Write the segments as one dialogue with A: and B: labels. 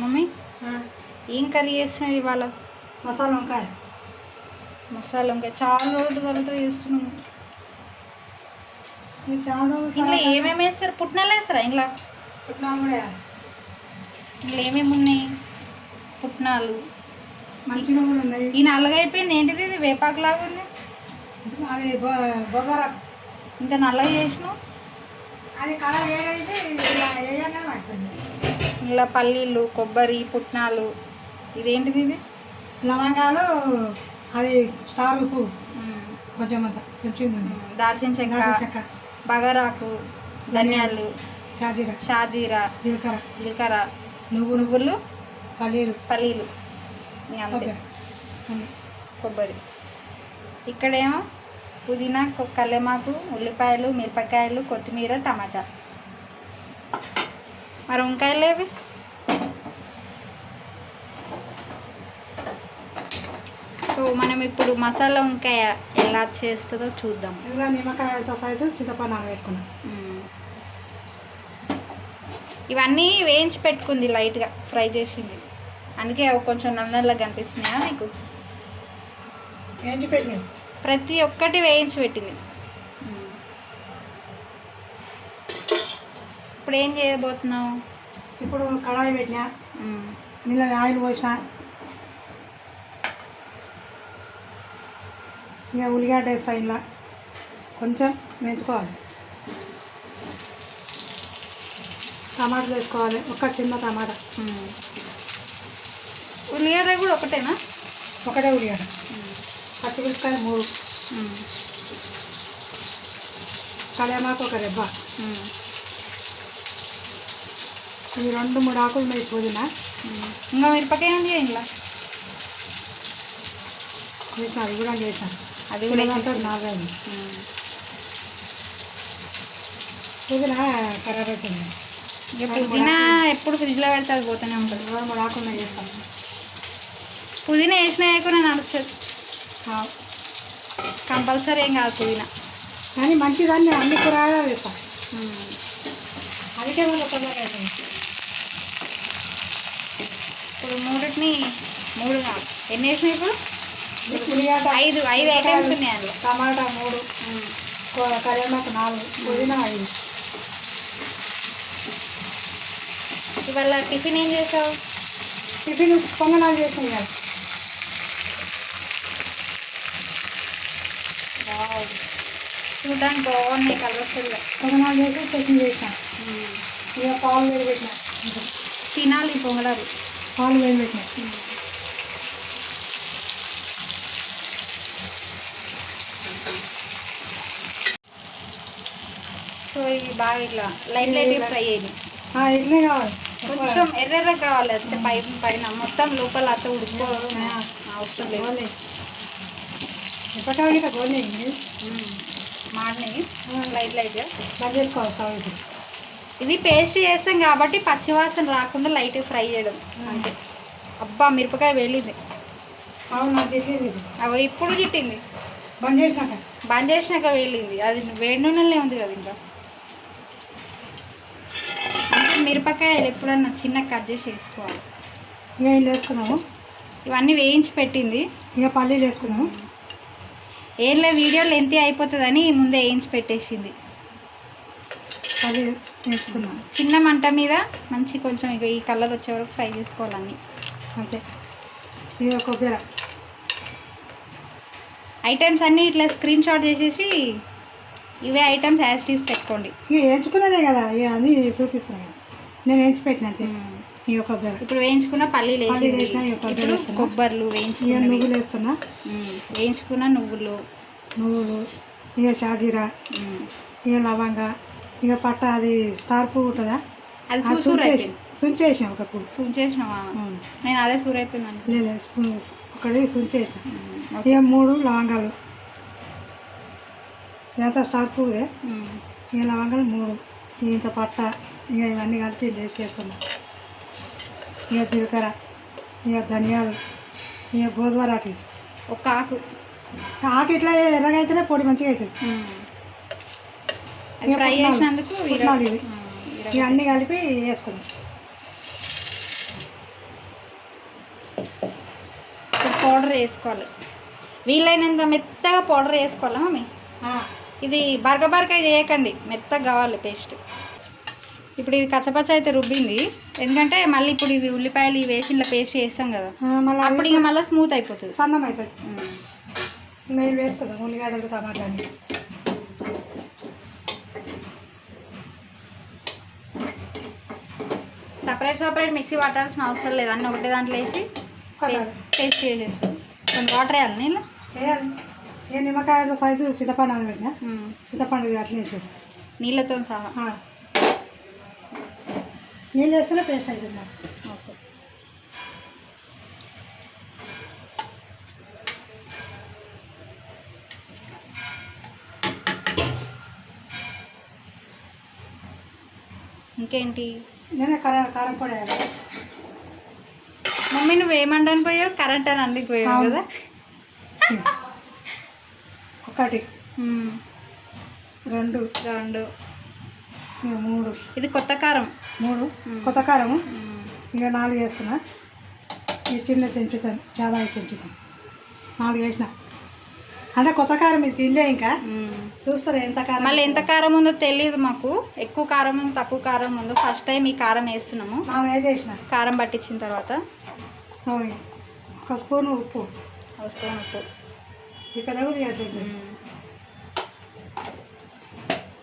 A: mummy ఏం curry చేస్తున్నావు ఇవాళ మసాలా వంకాయ మసాలా వంకాయ చాలా రోజుల తర్వాత చేస్తున్నాము చాలా ఇంట్లో ఏమేమి వేస్తారు పుట్నాలు వేస్తారా ఇంట్లో పుట్నాలు కూడా ఇంట్లో ఏమేమి ఉన్నాయి పుట్నాలు
B: మంచి నువ్వులు ఉన్నాయి
A: ఈ నల్లగైపోయింది ఏంటిది ఇది వేపాకులాగా ఉంది
B: అది బొగారా
A: ఇంత నల్లగా చేసినావు
B: అది కళ వేరైతే ఇలా వేయనే పట్టింది
A: ఇలా పల్లీలు కొబ్బరి పుట్నాలు ఇదేంటిది ఇది
B: లవంగాలు అది స్టార్ ఉప్పు కొంచెం
A: దాల్చిన చెక్క చెక్క బగరాకు ధనియాలు షాజీరా షాజీరా జీలకర జీలకర నువ్వు నువ్వులు పల్లీలు పల్లీలు కొబ్బరి ఇక్కడేమో పుదీనా కల్లెమాకు ఉల్లిపాయలు మిరపకాయలు కొత్తిమీర టమాటా మరి వంకాయలు ఏవి సో మనం ఇప్పుడు మసాలా వంకాయ ఎలా చేస్తుందో చూద్దాం
B: ఇలా నిమ్మకాయ సైజు చింతపండు నానబెట్టుకున్నాం
A: ఇవన్నీ వేయించి పెట్టుకుంది లైట్గా ఫ్రై చేసింది అందుకే అవి కొంచెం నల్లనల్లా కనిపిస్తున్నాయా మీకు ప్రతి ఒక్కటి వేయించి పెట్టింది ఇప్పుడు ఏం చేయబోతున్నావు
B: ఇప్పుడు కడాయి పెట్టినా నీళ్ళని ఆయిల్ పోసిన ఇక ఉల్లిగడ్డ వేస్తాయి ఇలా కొంచెం మెంచుకోవాలి టమాటా వేసుకోవాలి ఒక చిన్న టమాటా
A: ఉల్లిగడ్డ కూడా ఒకటేనా
B: ఒకటే ఉల్లిగడ్డ పచ్చిమిరపకాయ మూడు కళ్యామాకు ఒక రెబ్బ ఇది రెండు మూడు ఆకులు మీద పుదీనా
A: ఇంకా మిరపకాయ ఉంది ఇలా
B: చేసిన అది కూడా చేసాను
A: అది కూడా నాలుగైంది
B: పుదీనా ఖరాబ్ అవుతుంది
A: పుదీనా ఎప్పుడు ఫ్రిడ్జ్లో పెడితే అది పోతూనే ఉంటుంది
B: రెండు మూడు ఆకులు మీద
A: పుదీనా వేసిన వేయకుండా నడుస్తుంది కంపల్సరీ ఏం కాదు పుదీనా
B: కానీ మంచిదాన్ని అన్ని కూరగాయలు వేస్తాను ಅದಕ್ಕೆ ಒಂದು ತೊಂದರೆ
A: ఇప్పుడు మూడింటిని మూడు ఎన్ని వేసినాయి ఇప్పుడు ఐదు ఐదు ఐటమ్స్ ఉన్నాయండి
B: టమాటా మూడు కరివేపాకు నాలుగు పుదీనా ఐదు
A: ఇవాళ టిఫిన్ ఏం చేసావు
B: టిఫిన్ పొంగనాలు చేసాం కదా
A: చూడడానికి బాగున్నాయి కలర్ఫుల్గా
B: పొంగనాలు చేసి టిఫిన్ చేసాం ఇక పాలు పెట్టిన
A: తినాలి పొంగనాలు
B: పాలు వేయబెట్టిన
A: సో ఇవి బాగా ఇట్లా లైట్ లైట్ ఫ్రై అయ్యింది ఇట్లే కావాలి కొంచెం ఎర్రెర్ర కావాలి అంటే పై పైన మొత్తం లోపల అత్త ఉడిపోవడం మాడినవి లైట్ లైట్గా
B: బాగా చేసుకోవాలి కావాలి
A: ఇది పేస్ట్ చేస్తాం కాబట్టి పచ్చివాసన రాకుండా లైట్గా ఫ్రై చేయడం అంటే అబ్బా మిరపకాయ వెళ్ళింది అవును అవి ఇప్పుడు గిట్టింది బంద్ చేసినాక బంద్ చేసినాక వెళ్ళింది అది వేడి నూనెలనే ఉంది కదా ఇంకా అంటే మిరపకాయలు ఎప్పుడన్నా చిన్న కట్ చేసి వేసుకోవాలి
B: ఇంకా చేసుకున్నాము
A: ఇవన్నీ వేయించి పెట్టింది
B: ఇక పల్లీలు చేసుకున్నాము
A: ఏం లేదు వీడియో లెంతీ అయిపోతుందని ముందే వేయించి పెట్టేసింది
B: పల్లీలు వేసుకున్నాం
A: చిన్న మంట మీద మంచి కొంచెం ఇక ఈ కలర్ వచ్చే వరకు ఫ్రై చేసుకోవాలని అంతే ఇది కొబ్బెర ఐటమ్స్ అన్నీ ఇట్లా స్క్రీన్ షాట్ చేసేసి ఇవే ఐటమ్స్ యాజ్ టీస్ పెట్టుకోండి
B: ఇక వేయించుకున్నదే కదా ఇక అది చూపిస్తాను కదా నేను వేయించి పెట్టిన ఈ కొబ్బరి
A: ఇప్పుడు వేయించుకున్న పల్లీలు
B: ఇప్పుడు
A: కొబ్బర్లు వేయించుకున్న
B: నువ్వులు వేస్తున్నా
A: వేయించుకున్న నువ్వులు
B: నువ్వులు ఇక షాజీరా ఇక లవంగా ఇక పట్ట అది స్టార్ పువ్వు ఉంటుందా అది సుంచేసాం ఒక పువ్వు
A: సుంచేసినావా నేను అదే సూరైపోయింది
B: లేదు ఒకటి సుంచేసిన ఇక మూడు లవంగాలు ఇదంతా స్టార్ పువ్వుదే ఇక లవంగాలు మూడు ఇంత పట్ట ఇక ఇవన్నీ కలిపి లేచేస్తున్నాం ఇక జీలకర్ర ఇక ధనియాలు ఇక గోధుమరాకు ఒక్క ఆకు ఆకు ఇట్లా ఎలాగైతేనే పొడి మంచిగా అవుతుంది
A: ఫ్రై చేసినందుకు
B: ఇవన్నీ కలిపి వేసుకుందాం
A: పౌడర్ వేసుకోవాలి వీలైనంత మెత్తగా పౌడర్ వేసుకోవాలా మమ్మీ ఇది బరక బరక చేయకండి మెత్తగా కావాలి పేస్ట్ ఇప్పుడు ఇది కచ్చపచ్చ అయితే రుబ్బింది ఎందుకంటే మళ్ళీ ఇప్పుడు ఇవి ఉల్లిపాయలు ఇవి వేసి ఇలా పేస్ట్ చేస్తాం కదా అప్పుడు ఇంకా మళ్ళీ స్మూత్ అయిపోతుంది
B: సన్నం అవుతుంది ఇంకా వేసుకుందాం ఉల్లిగడ్డలు టమాటాలు
A: సపరేట్ సపరేట్ మిక్సీ పట్టాల్సిన అవసరం లేదు అన్నీ ఒకటే దాంట్లో వేసి పేస్ట్ చేసేసుకోండి వాటర్ వేయాలి నేను
B: ఏ నిమ్మకాయ సైజు సీతపండు అని పెట్టినా సీతపండు అట్లా వేసేస్తాను
A: నీళ్ళతో సహా
B: నీళ్ళు వేస్తేనే పేస్ట్ అవుతుంది ఓకే ఇంకేంటి నేనే కారం కారం పొడి
A: మమ్మీ నువ్వు ఏమండని పోయావు కరెంట్ అని అందుకు పోయావు కదా ఒకటి రెండు
B: రెండు మూడు
A: ఇది కొత్త కారం
B: మూడు కొత్త కారము ఇంకా నాలుగు వేస్తున్నా ఈ చిన్న చెంచుతాను చాలా చెంచుతాను నాలుగు వేసిన అంటే కొత్త కారం ఇది తినలే ఇంకా చూస్తారు ఎంత కారం
A: మళ్ళీ ఎంత కారం ఉందో తెలియదు మాకు ఎక్కువ కారం ఉంది తక్కువ కారం ఉందో ఫస్ట్ టైం ఈ కారం వేస్తున్నాము కారం పట్టించిన తర్వాత
B: ఒక స్పూన్ ఉప్పు
A: ఒక స్పూన్ ఉప్పు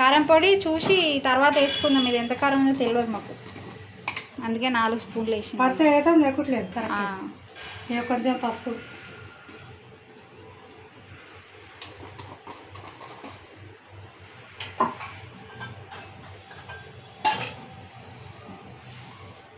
A: కారం పొడి చూసి తర్వాత వేసుకుందాం ఇది ఎంత కారం ఉందో తెలియదు మాకు అందుకే నాలుగు స్పూన్లు వేసి
B: పడితే అయితే లేకుండా కొంచెం పసుపు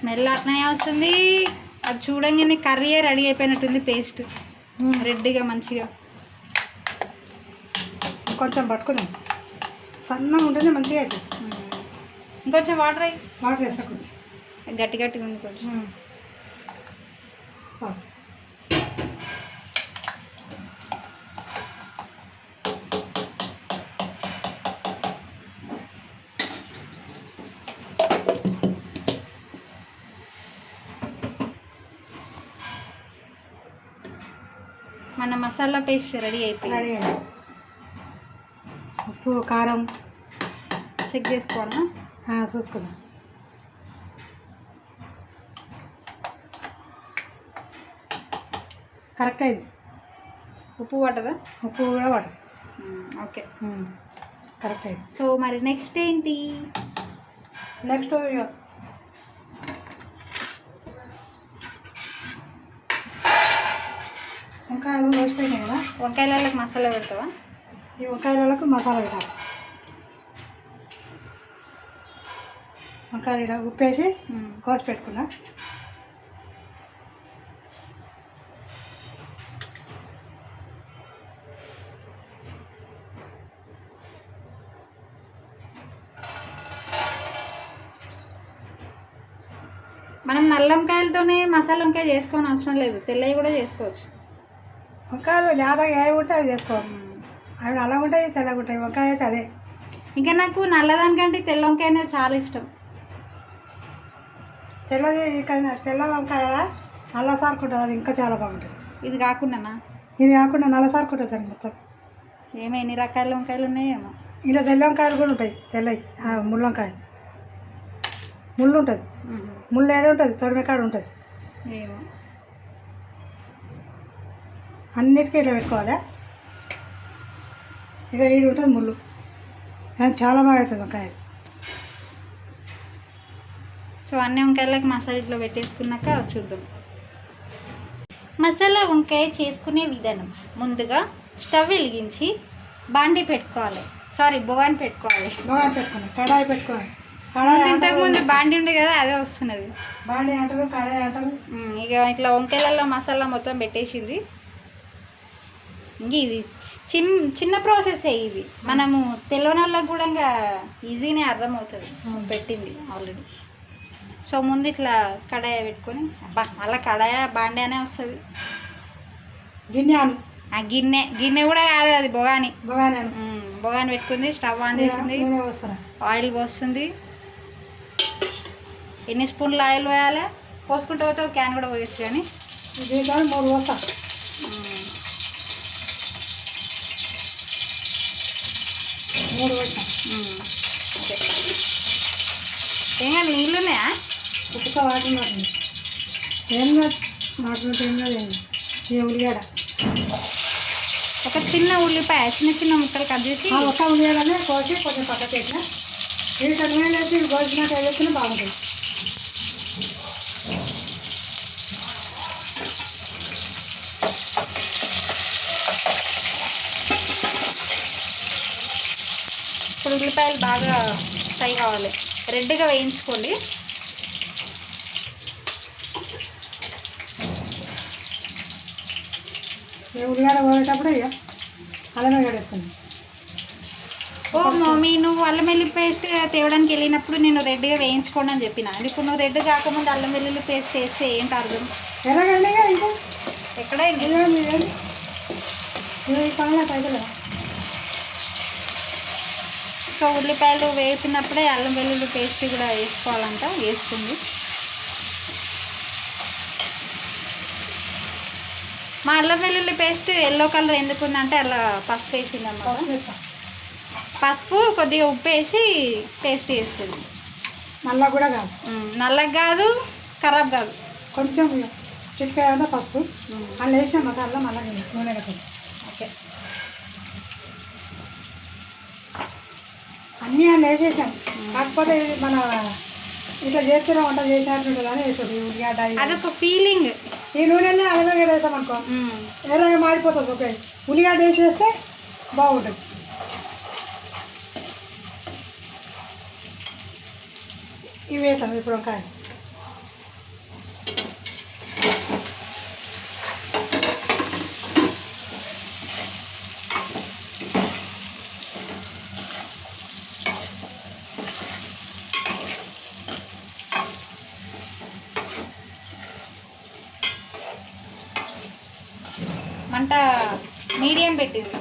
A: స్మెల్ అట్నే వస్తుంది అది చూడంగానే కర్రీ రెడీ అయిపోయినట్టుంది పేస్ట్ రెడ్డిగా మంచిగా
B: కొంచెం పట్టుకుందాం సన్నగా ఉంటేనే మంచిగా అవుతుంది
A: ఇంకొంచెం వాటర్ అయ్యి
B: వాటర్ వేస్తా కొంచెం
A: గట్టి గట్టిగా ఉంది కొంచెం మన మసాలా పేస్ట్ రెడీ అయిపోయింది
B: రెడీ అయింది ఉప్పు కారం
A: చెక్ చేసుకోవాలా
B: చూసుకుందాం కరెక్ట్ అయింది ఉప్పు పడదా ఉప్పు కూడా పడదు ఓకే కరెక్ట్ అయింది
A: సో మరి నెక్స్ట్ ఏంటి
B: నెక్స్ట్ వంకాయలు కోసిపోయినాయి కదా
A: వంకాయలకు మసాలా పెడతావా
B: ఈ వంకాయలకు మసాలా పెట్టాలి వంకాయలు ఇలా ఉప్పేసి కోసి పెట్టుకున్నా
A: మనం నల్ల వంకాయలతోనే మసాలా వంకాయ చేసుకోవని అవసరం లేదు తెల్లవి కూడా చేసుకోవచ్చు
B: వంకాయలు లేదగా ఏవి ఉంటే అవి తీసుకోవచ్చు అవి నల్లగా ఉంటాయి తెల్లగా ఉంటాయి వంకాయ అయితే అదే
A: ఇంకా నాకు నల్లదానికంటే తెల్ల వంకాయ అనేది చాలా ఇష్టం
B: తెల్లది తెల్ల వంకాయ నల్ల సార్కు ఉంటుంది అది ఇంకా చాలా బాగుంటుంది
A: ఇది కాకుండానా
B: ఇది కాకుండా నల్ల సార్కు ఉంటుంది అండి మొత్తం
A: ఏమో ఎన్ని రకాల వంకాయలు ఉన్నాయేమో
B: ఇలా తెల్ల వంకాయలు కూడా ఉంటాయి తెల్లవి ముళ్ళు వంకాయ ముళ్ళు ఉంటుంది ముళ్ళు ఏడే ఉంటుంది తొడిమెకాడ ఉంటుంది ఏమో అన్నిటికీ ఇలా పెట్టుకోవాలి ఇక ఈడు ఉంటుంది ముళ్ళు కానీ చాలా బాగా అవుతుంది వంకాయ
A: సో అన్ని వంకాయలకు మసాలా ఇట్లా పెట్టేసుకున్నాక చూద్దాం మసాలా వంకాయ చేసుకునే విధానం ముందుగా స్టవ్ వెలిగించి బాండి పెట్టుకోవాలి సారీ బొగాని పెట్టుకోవాలి
B: బొగాని పెట్టుకోండి కడాయి పెట్టుకోవాలి
A: కడాయి ఇంతకుముందు బాండి ఉండే కదా అదే వస్తున్నది
B: బాండి అంటారు కడాయి అంటారు
A: ఇక ఇట్లా వంకాయలలో మసాలా మొత్తం పెట్టేసింది ఇది చిన్ చిన్న ప్రాసెసే ఇది మనము తెలియని వాళ్ళకి కూడా ఈజీనే అర్థమవుతుంది పెట్టింది ఆల్రెడీ సో ముందు ఇట్లా కడాయ పెట్టుకొని అబ్బా మళ్ళీ కడాయ బాండేనే వస్తుంది గిన్నె ఆ గిన్నె గిన్నె కూడా కాదు అది బొగాని బొగాని బొగాని పెట్టుకుంది స్టవ్ ఆన్ చేసింది ఆయిల్ పోస్తుంది ఎన్ని స్పూన్లు ఆయిల్ పోయాలి పోసుకుంటే పోతే క్యాన్ కూడా పోయొచ్చు కానీ
B: మూడు పోస్తా మూడు పోసాం
A: ఏమైనా నీళ్ళు ఉన్నాయా
B: ఒక్క వాటర్ మాటలు ఏం కాదు ఉల్లిగడ
A: ఒక చిన్న ఉల్లిపాయ చిన్న చిన్న ముక్కలు కట్ చేసి
B: ఒక ఉల్లిగడనే కోసి కొంచెం పక్కకి పెట్టిన ఇది కడిగిన వేసుకుని బాగుంటుంది
A: ఉల్లిపాయలు బాగా ఫ్రై కావాలి రెడ్గా వేయించుకోండి
B: ఇక
A: ఓ మమ్మీ నువ్వు అల్లం వెల్లుల్లి పేస్ట్ తేవడానికి వెళ్ళినప్పుడు నేను రెడ్గా వేయించుకోండి అని చెప్పిన ఇప్పుడు నువ్వు రెడ్ కాకముందు అల్లం వెల్లుల్లి పేస్ట్ వేస్తే ఏంటి అర్థం ఎలా ఎక్కడ పైసలు సో ఉల్లిపాయలు వేసినప్పుడే అల్లం వెల్లుల్లి పేస్ట్ కూడా వేసుకోవాలంట వేస్తుంది మా అల్లం వెల్లుల్లి పేస్ట్ ఎల్లో కలర్ ఎందుకు ఉందంటే అలా పసుపు వేసిందన్నమాట పసుపు కొద్దిగా ఉప్పు వేసి పేస్ట్ చేస్తుంది
B: నల్ల కూడా కాదు
A: నల్లగా కాదు ఖరాబ్ కాదు
B: కొంచెం చిట్కాయ పసుపు అలా వేసిన అల్లం అల్లం నూనె అన్నీ అన్న వేసేసాం కాకపోతే ఇది మన ఇట్లా చేస్తేనే వంట చేసేటట్టు కానీ వేసాడు ఉల్లిగడ్డ
A: అదొక ఫీలింగ్
B: ఈ నూనెలో అలవేగడ్డ వేస్తాం అనుకో ఎర్రగా మాడిపోతుంది ఓకే ఉల్లిగడ్డ వేసేస్తే బాగుంటుంది ఇవి వేస్తాం ఇప్పుడు ఒక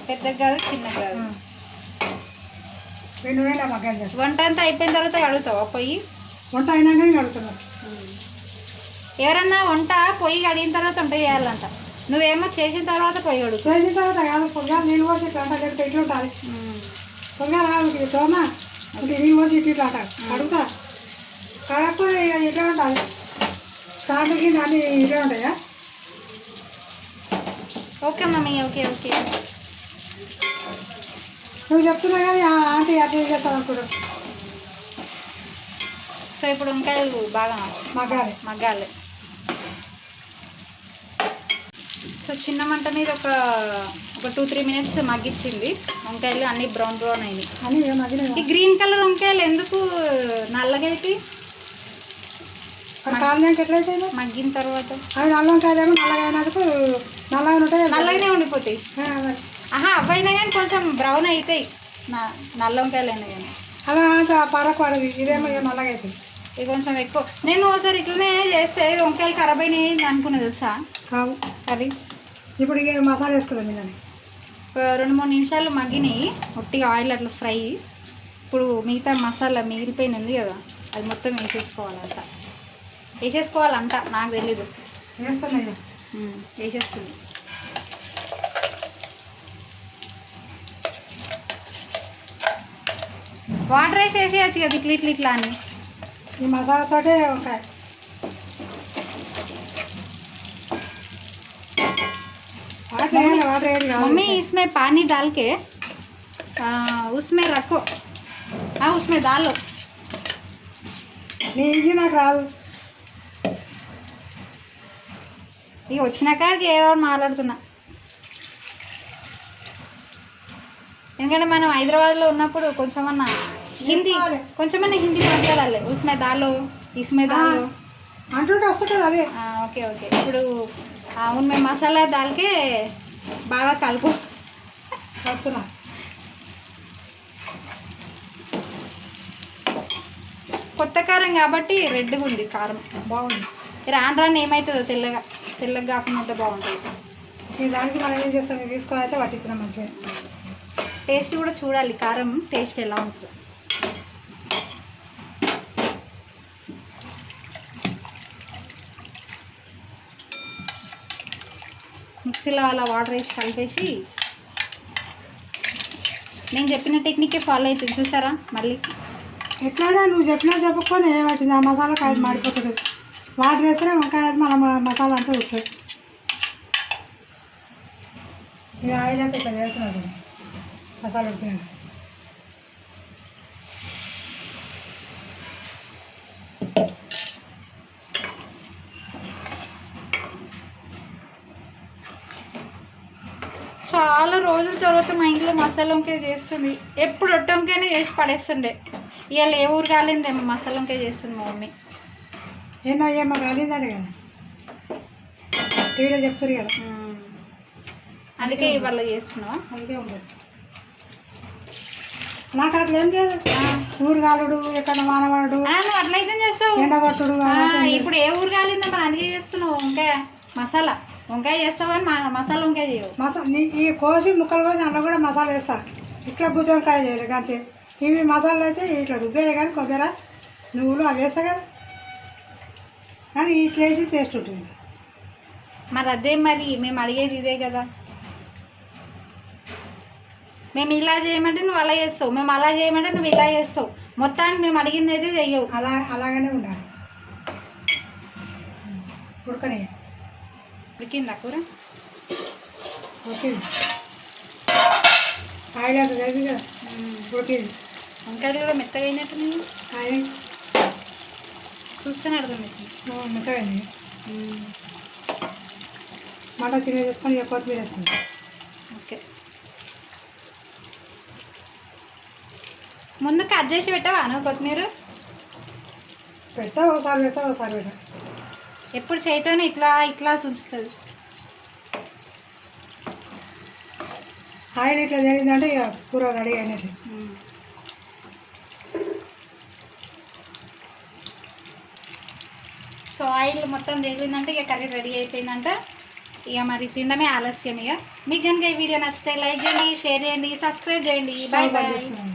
A: పెద్ద కాదు చిన్న కాదు రెండు వేల వంట అంతా అయిపోయిన తర్వాత అడుగుతావా పొయ్యి
B: వంట అయినాకనే నేను
A: ఎవరన్నా వంట పొయ్యి కడిగిన తర్వాత వంట చేయాలంట నువ్వేమో చేసిన తర్వాత పొయ్యి అడుగు
B: చేసిన తర్వాత కాదు పొగ్గాలు నీళ్ళు పోసి ఇట్లా లేకపోతే ఇట్లా ఉండాలి పొగ్గాలు తోమా నీళ్ళు పోసి ఇట్లా అడుగుతా కడకపోతే ఇట్లా ఉండాలి స్టార్ట్కి దాన్ని ఇట్లా ఉంటాయా
A: ఓకే మమ్మీ ఓకే ఓకే
B: నువ్వు చెప్తున్నా కానీ ఆంటీ అట్లా చేస్తాను అప్పుడు
A: సో ఇప్పుడు వంకాయలు బాగా మగ్గాలి మగ్గాలి సో చిన్న మంట మీద ఒక ఒక టూ త్రీ మినిట్స్ మగ్గించింది వంకాయలు అన్ని బ్రౌన్ బ్రౌన్
B: అయినాయి
A: ఈ గ్రీన్ కలర్ వంకాయలు ఎందుకు నల్లగైతే
B: కాలినాక ఎట్లయితే
A: మగ్గిన తర్వాత
B: అవి నల్ల వంకాయలు ఏమో నల్లగా అయినందుకు నల్లగా ఉంటాయి
A: నల్లగానే ఉండిపోతాయి ఆహా అవైనా కానీ కొంచెం బ్రౌన్ అవుతాయి నా నల్ల వంకాయలు అయినా కానీ
B: అలా పరకు పడదు ఇదేమో నల్లగా అవుతుంది
A: ఇది కొంచెం ఎక్కువ నేను ఒకసారి ఇట్లనే చేస్తే వంకాయలు ఖరాబ్ అయినాయి అనుకున్నా తెలుసా కావు కర్రీ
B: ఇప్పుడు ఇక మసాలా వేసుకుందాం ఇలానే
A: రెండు మూడు నిమిషాలు మగ్గినాయి ఒట్టిగా ఆయిల్ అట్లా ఫ్రై ఇప్పుడు మిగతా మసాలా మిగిలిపోయింది కదా అది మొత్తం వేసేసుకోవాలంట వేసేసుకోవాలంట నాకు తెలీదు వేస్తున్నాయి వేసేస్తుంది వాటర్ వేసి వేసేయచ్చు కదా ఇట్లా ఇట్లా ఇట్లా అని
B: ఈ మసాలాతోటే ఒక
A: मम्मी इसमें पानी పానీ దాల్కే ఉస్మే उसमें रखो हाँ उसमें डालो नहीं ఇక వచ్చిన కాడికి ఏదో మాట్లాడుతున్నా ఎందుకంటే మనం హైదరాబాద్లో ఉన్నప్పుడు కొంచెమన్నా హిందీ కొంచెమన్నా హిందీ మాట్లాడాలి ఉస్మే దాలో ఇస్మే దాలో
B: అంటుంటే వస్తుంది అదే
A: ఓకే ఓకే ఇప్పుడు అవును మేము మసాలా దాల్కే బాగా కలుపు కలుపుతున్నా కొత్త కారం కాబట్టి రెడ్గా ఉంది కారం బాగుంది రాను రాను ఏమవుతుందో తెల్లగా తెల్లగా కాకుండా బాగుంటుంది
B: దానికి మనం ఏం చేస్తాం తీసుకోవాలి అయితే పట్టించిన మంచిగా
A: టేస్ట్ కూడా చూడాలి కారం టేస్ట్ ఎలా ఉంటుంది మిక్సీలో అలా వాటర్ వేసి కలిపేసి నేను చెప్పిన టెక్నికే ఫాలో అవుతుంది చూసారా మళ్ళీ
B: ఎట్లైనా నువ్వు చెప్పినా చెప్పకుండా ఏమవుతుంది ఆ మసాలా కాయ మాడిపోతుంది వాటర్ వేస్తే వంకాయ మన మసాలా అంటే వస్తుంది ఇక ఆయిల్ అంతా ఇట్లా చేస్తున్నాడు మసాలా ఉడుతున్నాడు
A: చాలా రోజుల తర్వాత మా ఇంట్లో మసాలా వంకాయ చేస్తుంది ఎప్పుడు రొట్టె వంకాయనే చేసి పడేస్తుండే ఇవాళ ఏ ఊరు కాలేదేమో మసాలా వంకాయ చేస్తుంది మా మమ్మీ
B: ఏమో కాలేదాడు కదా టీవీలో చెప్తారు కదా
A: అందుకే ఇవాళ చేస్తున్నావా అందుకే
B: నాకు అట్లా ఏం లేదు ఊరు కాలుడు ఎక్కడ మానవాడు
A: అట్లయితే చేస్తావు ఎండగొట్టుడు ఇప్పుడు ఏ ఊరు కాలిందా అందుకే చేస్తున్నావు ఇంకా మసాలా వంకాయ చేస్తావు కానీ మసాలా వంకాయ చేయవు
B: మసాలా ఈ కోసి ముక్కలు కోసి అందులో కూడా మసాలా వేస్తా ఇట్లా వంకాయ చేయాలి అంతే ఇవి మసాలా అయితే ఇట్లా రుబ్బేయ కానీ కొబ్బరి నువ్వులు అవి వేస్తావు కదా కానీ ఇట్లా వేసి టేస్ట్ ఉంటుంది
A: మరి అదే మరి మేము అడిగేది ఇదే కదా మేము ఇలా చేయమంటే నువ్వు అలా చేస్తావు మేము అలా చేయమంటే నువ్వు ఇలా చేస్తావు మొత్తానికి మేము అడిగింది అయితే చెయ్యవు
B: అలా అలాగనే ఉండాలి ఉడకనే ఉడికిందా కూర ఉడికింది ఆయిల్ అది కదా ఉడికింది
A: వంకాయలు కూడా మెత్తగా అయినట్టు నేను ఆయిల్ చూస్తేనే అర్థమైంది
B: మెత్తగా అయింది మటా చిన్న చేసుకొని కొత్తిమీర వేసుకుంటాం
A: ఓకే ముందు కట్ చేసి పెట్టావా నువ్వు కొత్తిమీర
B: పెడతా ఒకసారి పెడతా ఒకసారి పెడతా
A: ఎప్పుడు చేయితోనే ఇట్లా ఇట్లా చూస్తుంది
B: ఆయిల్ ఇట్లా జరిగిందంటే ఇక కూర రెడీ అయినది
A: సో ఆయిల్ మొత్తం జరిగిందంటే ఇక కర్రీ రెడీ అయిపోయిందంట ఇక మరి తినడమే ఆలస్యం ఇక మీకు కనుక ఈ వీడియో నచ్చితే లైక్ చేయండి షేర్ చేయండి సబ్స్క్రైబ్ చేయండి బాయ్ బాయ్